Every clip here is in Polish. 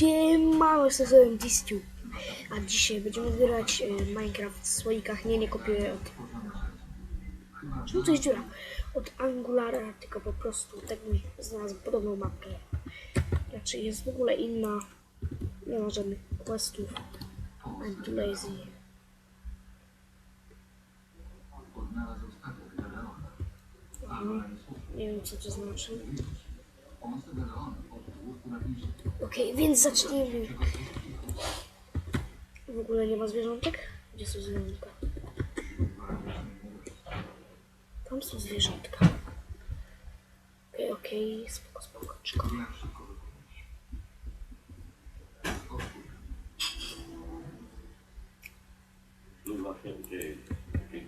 Siemano, jestem Distiu. A dzisiaj będziemy grać e, Minecraft w słoikach. Nie, nie kopiuję od... Czemu jest dziura? Od Angulara, tylko po prostu tak mi znalazł podobną mapkę. Raczej jest w ogóle inna. Nie ma żadnych questów. I'm too lazy. Nie wiem co to znaczy. Okej, więc zacznijmy. W ogóle nie ma zwierzątek? Gdzie są zwierzątka? Tam są zwierzątka. Okej, okej, spoko, spoko,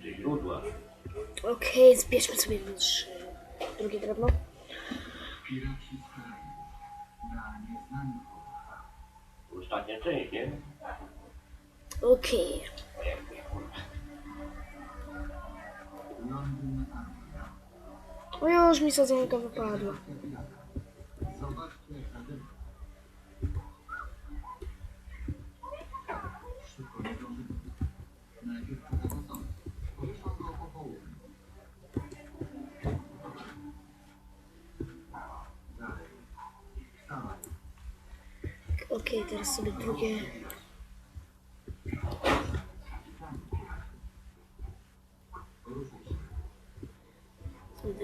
wszędzie źródła. Okej, zbierzmy sobie. Drugie drewno. Piraci Ostatnia część, nie? Okej. Londyn Anglia. O już mi sadzonka wypadła. Okej, teraz sobie drugie.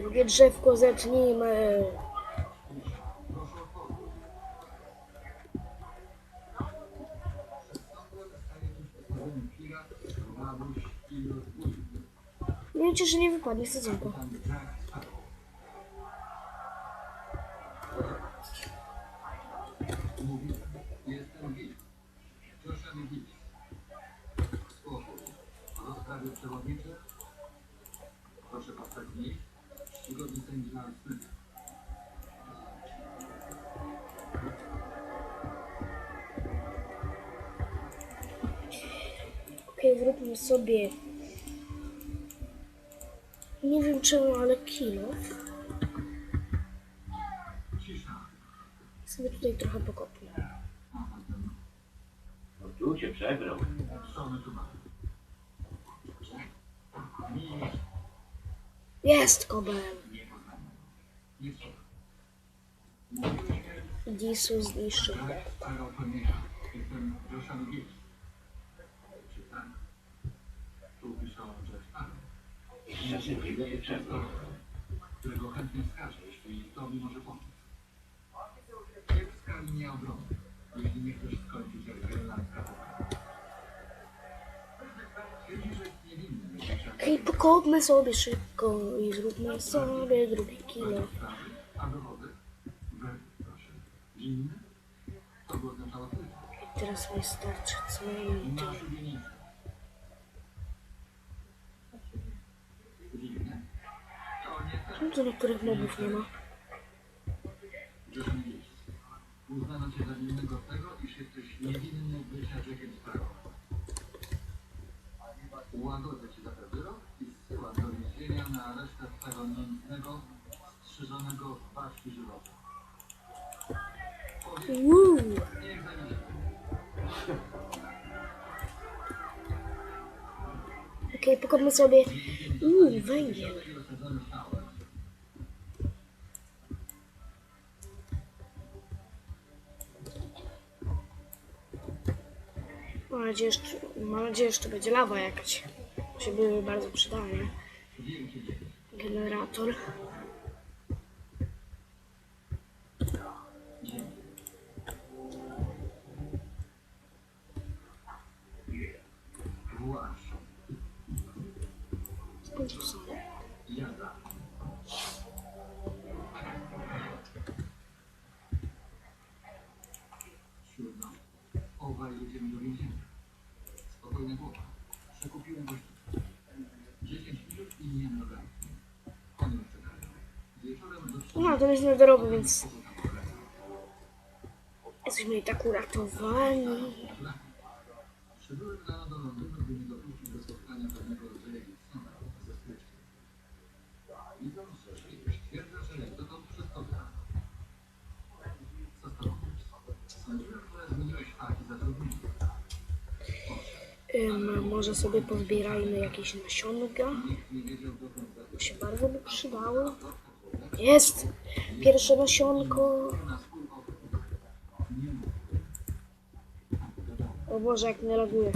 Drugie drzewko rozbójnik. Nie wiem, nie wypadnie sadzonka. Rozprawy przewodnicze? Proszę powstać miejsc. Czcigodny sędzia Smith. Okej, zróbmy sobie. Nie wiem czemu, ale kilo. Cisza. Sobie tutaj trochę ten. No tu się przegrał. Sparrow. Szczęśliwie się przegrał. którego chętnie wskażę, jeśli to mi może pomóc. Kiepska linia obrony, jeśli nie chcesz Okej, pokopmy sobie szybko i zróbmy sobie drugie kilo. tyle. Teraz mi starczy co najmniej? To. Czemu tu niektórych mobów nie ma? Uznano cię za winnego tego, iż jesteś niewinny bycia Jackiem Sparrow. Łagodzę ci zsyłam do więzienia na resztę twego nędznego, strzyżonego w niech zajmie. Okej, pokopmy sobie. Uuu, węgiel. Mam nadzieję, że to będzie lawa jakaś. Się były bardzo przydatne. Generator. Jedziemy do więzienia. mam tam jeszcze garderoby, więc... Jesteśmy i tak uratowani. Może sobie pozbierajmy jakieś nasionka. To się bardzo by przydały. Jest! Pierwsze nasionko. O Boże, jak nie laguje.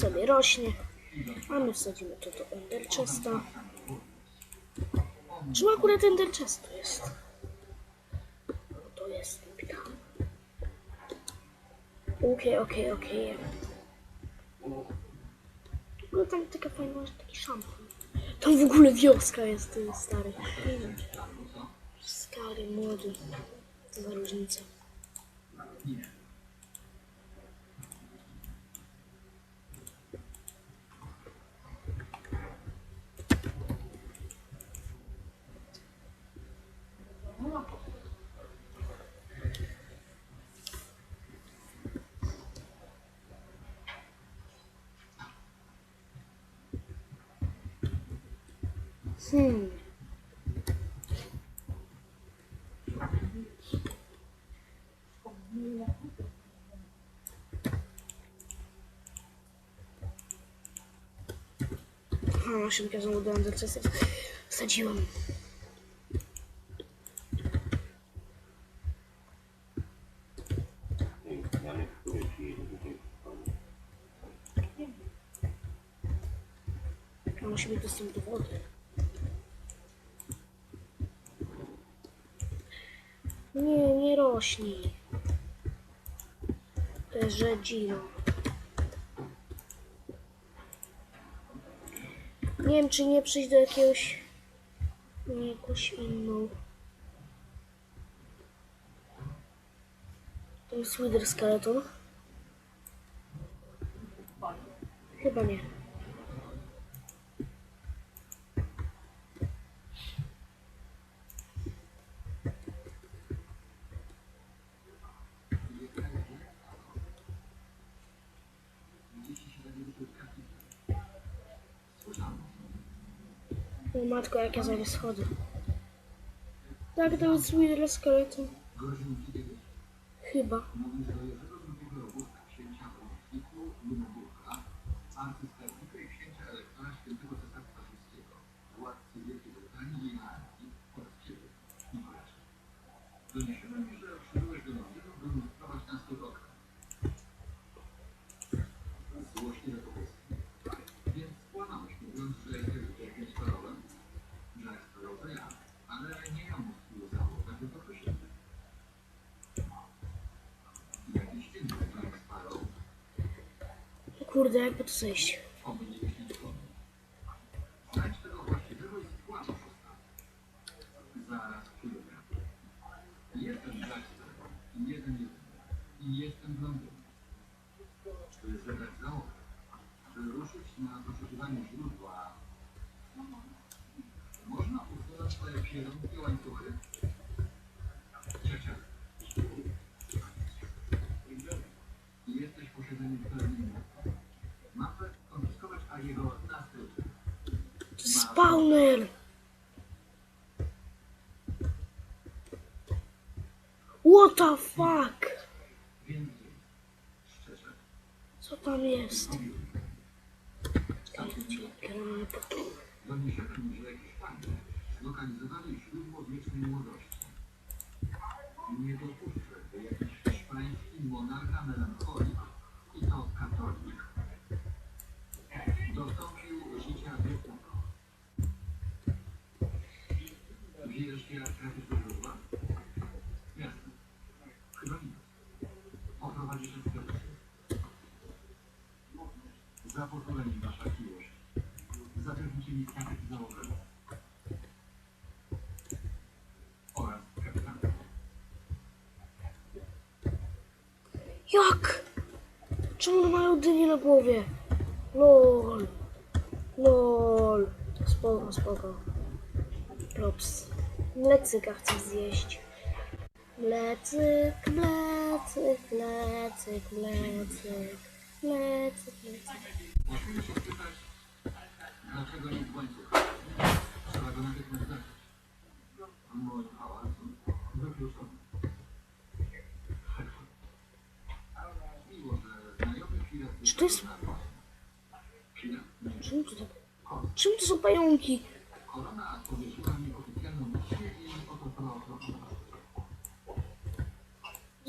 sobie rośnie. A my wsadzimy to do enderchesta. Czym akurat enderchest jest? To jest pika. Okej, okej, okej. No tak, taka fajna, że taki szampon. Tam w ogóle wioska jest, ten stary. Stary, młody. Za różnica. Hmm. No, szybko znowu do NDC wsadziłam. rośliny. Rzedziną. Nie wiem, czy nie przejść do jakiegoś... Jakąś inną. To jest Wither Skeleton. Chyba nie. matko, jak ja zaraz schodzę. Tak, to jest mój skeleton. Chyba. людей підсищу. Можно узнать, что я вообще spawner! What the fuck? Co tam jest? Nie dopuszczę, by jakiś hiszpański monarcha melancholik i to katolik Nie wiesz, gdzie trafisz do źródła? Jasne. Chyba nie. Oprowadzisz ekspedycję. Za pozwoleniem, wasza miłość. Zapewnicie mi statek założenia. Oraz kapitan. Jak? Czemu on ma na głowie? LOL. LOL. Spoko, spoko. Props. Mlecyka chcę zjeść. Mlecyk, mlecyk, mlecyk, mlecyk, mlecyk, mlecyk. Musimy się spytać, dlaczego nie w łańcuch? Trzeba go natychmiast zacząć. Mój pałac wykluczony. Czy to jest- tak? Czemu to są pająki? Korona powiesiła mi oficjalną misję i oto proszę. To słyszę pająki. A tam to nie miał na Co się stało z moją No naprawdę słyszę pająki. Straciłem, tak jak straciłem nogę. Straciłeś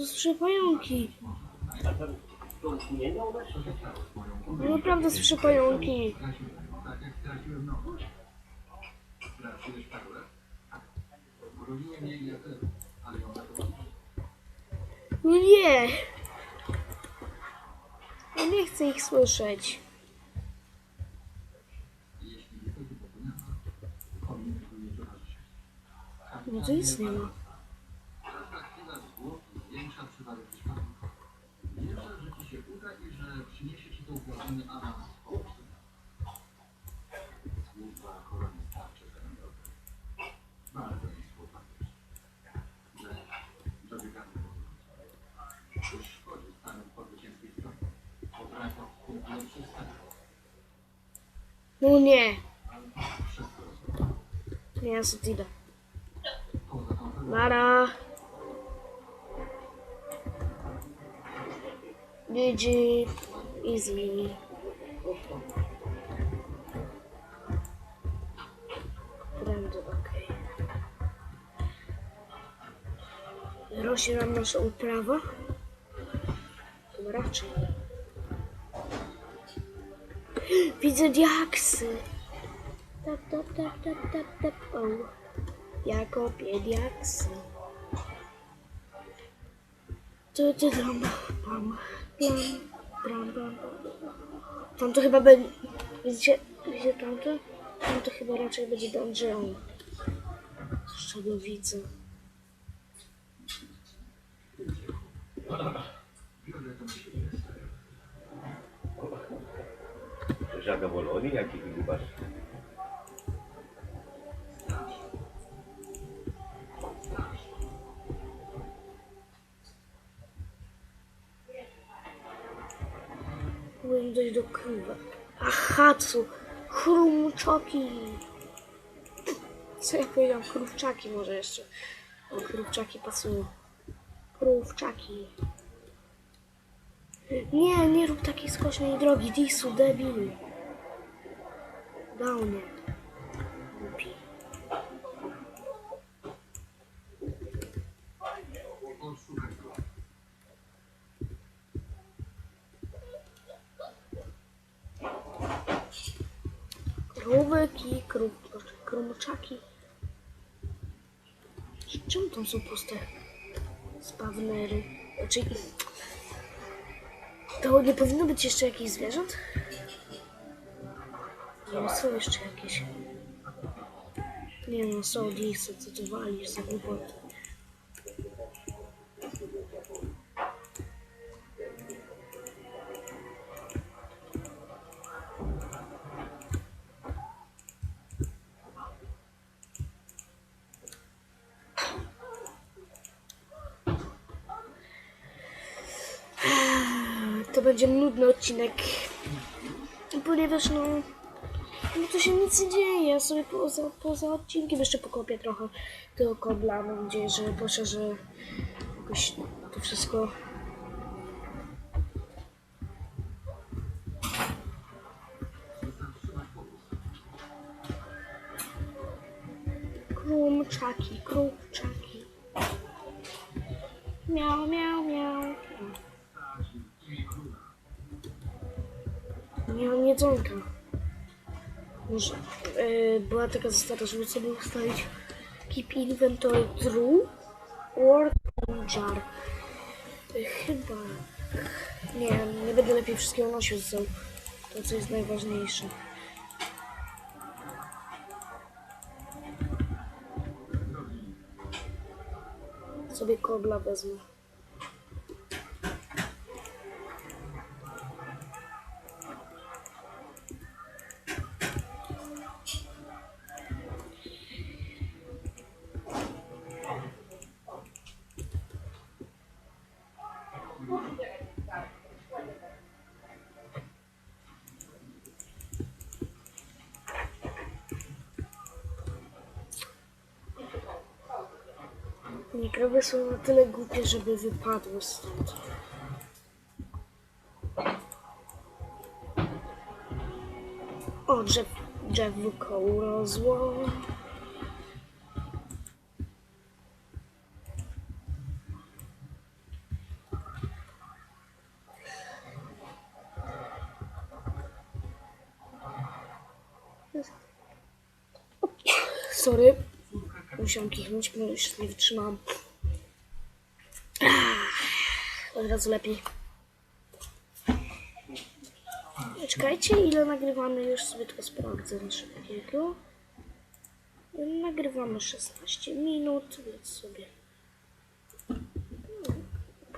ja też, ale ją zakochałem. No nie. Ja nie chcę ich słyszeć. No to nic nie ma. I że przyniesie ci to ugłoszony awans. Służba. Bardzo mi. Że dobiegamy do Już szkodzi stanąć po zwycięskiej stronie. Potrafią lepszy stan. No nie. Wszystko rozumiem. Nie, ja sobie idę. Nara. GG. Easy. Trendy, okej. Rośnie nam nasza uprawa? Chyba raczej. Widzę diaksy. Tap, tap, tap, tap, tap, tap. O. Ja kopię diaksy. Tu, tu, dam, pam, pam, pam. Tam to chyba będzie... Widzicie, widzicie tamto? Tam to chyba raczej będzie dungeon. Z czego widzę. siebie. zadowolony, jaki wygubasz. Powinien dojść do króla. Ahatsu! Chrumczoki! Co ja powiedziałam? Krówczaki może jeszcze. O, krówczaki pasują. Krówczaki. Nie, nie rób takiej skośnej drogi, Disu, debilu. Downie. Krówek i krów, krumczaki. Czemu tam są puste spawnery? Znaczy, to nie powinno być jeszcze jakichś zwierząt? Nie, są jeszcze jakieś. Nie no, są disy, co ty walisz za głupoty. Odcinek. Ponieważ no, no to się nic nie dzieje. Ja sobie poza, poza odcinkiem jeszcze pokopię trochę tego kobla. Mam nadzieję, że poszerzę jakoś to wszystko. Krumczaki, krumczaki. Miał, miał, Nie mam jedzonka. Może yy, była taka zasada, żeby sobie ustawić keep inventory true or jar. Yy, chyba. Nie, nie będę lepiej wszystkiego nosił ze sobą. To co jest najważniejsze. Sobie kobla wezmę. Są na tyle głupie, żeby wypadły stąd. O, drzew, drzewko urosło. Sorry, musiałam kichnąć, bo już nie wytrzymałam. Ach, Od razu lepiej. Czekajcie, ile nagrywamy, już sobie tylko sprawdzę na szybkiego. Nagrywamy 16 minut, więc sobie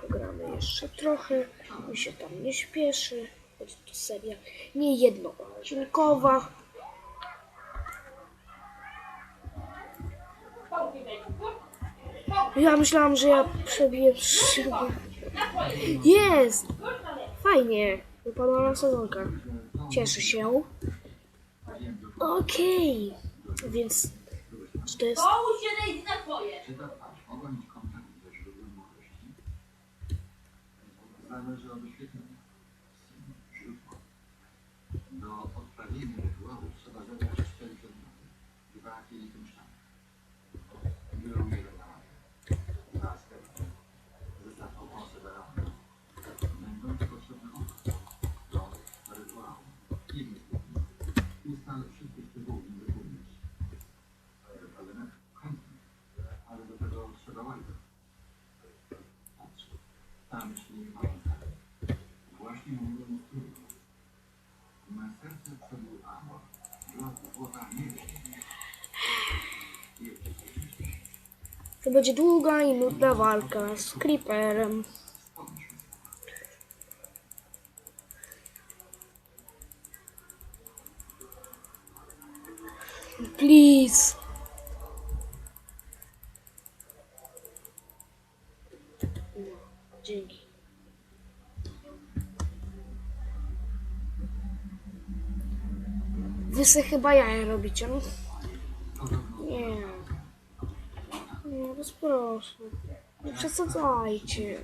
pogramy jeszcze trochę. Mi się tam nie śpieszy, choć to seria nie. Ja myślałam, że ja przebiję szybę. Jest! Fajnie. Wypadła sezonka. Cieszę się. Okej. Więc czy to jest... Połóż się na idź na twoje. Tam się nie pamiętam. Właśnie mówiłem o. Na serce amor. Dla złota nie To będzie długa i nudna walka z Creeperem. Please. Se chyba jaja robicie? Nie. Nie, bez proszę. Nie przesadzajcie.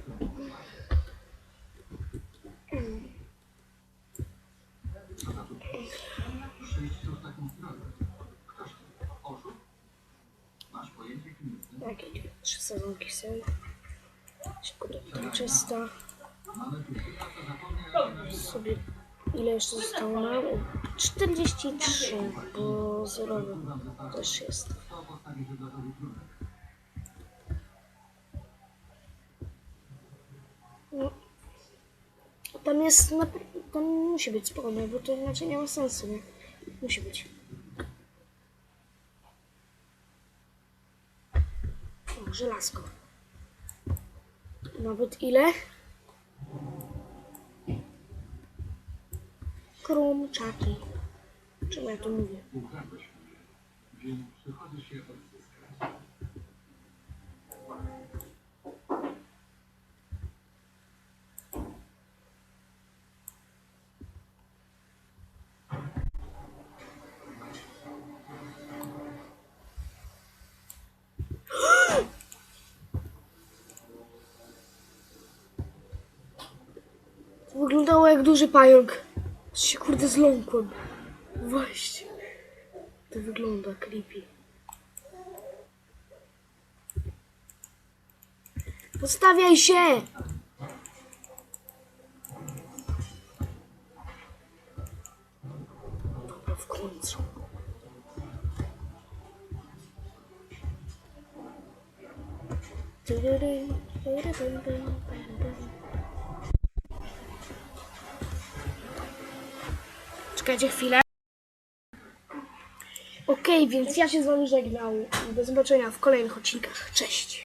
Jakie trzy sezonki są. Szybko to czysta. Sobie ile jeszcze zostało nam? 43, bo zerowy też jest. No. Tam jest, na, tam musi być spokojnie, bo to inaczej nie ma sensu, nie? Musi być. O, żelazko. Nawet ile? Krumczaki. Czemu ja to mówię? Wyglądało jak duży pająk. Się kurde zląkłem. Właśnie. To wygląda creepy. Postawiaj się! Dobra, w końcu. Czekajcie chwilę. Okej, więc ja się z wami żegnam. Do zobaczenia w kolejnych odcinkach. Cześć.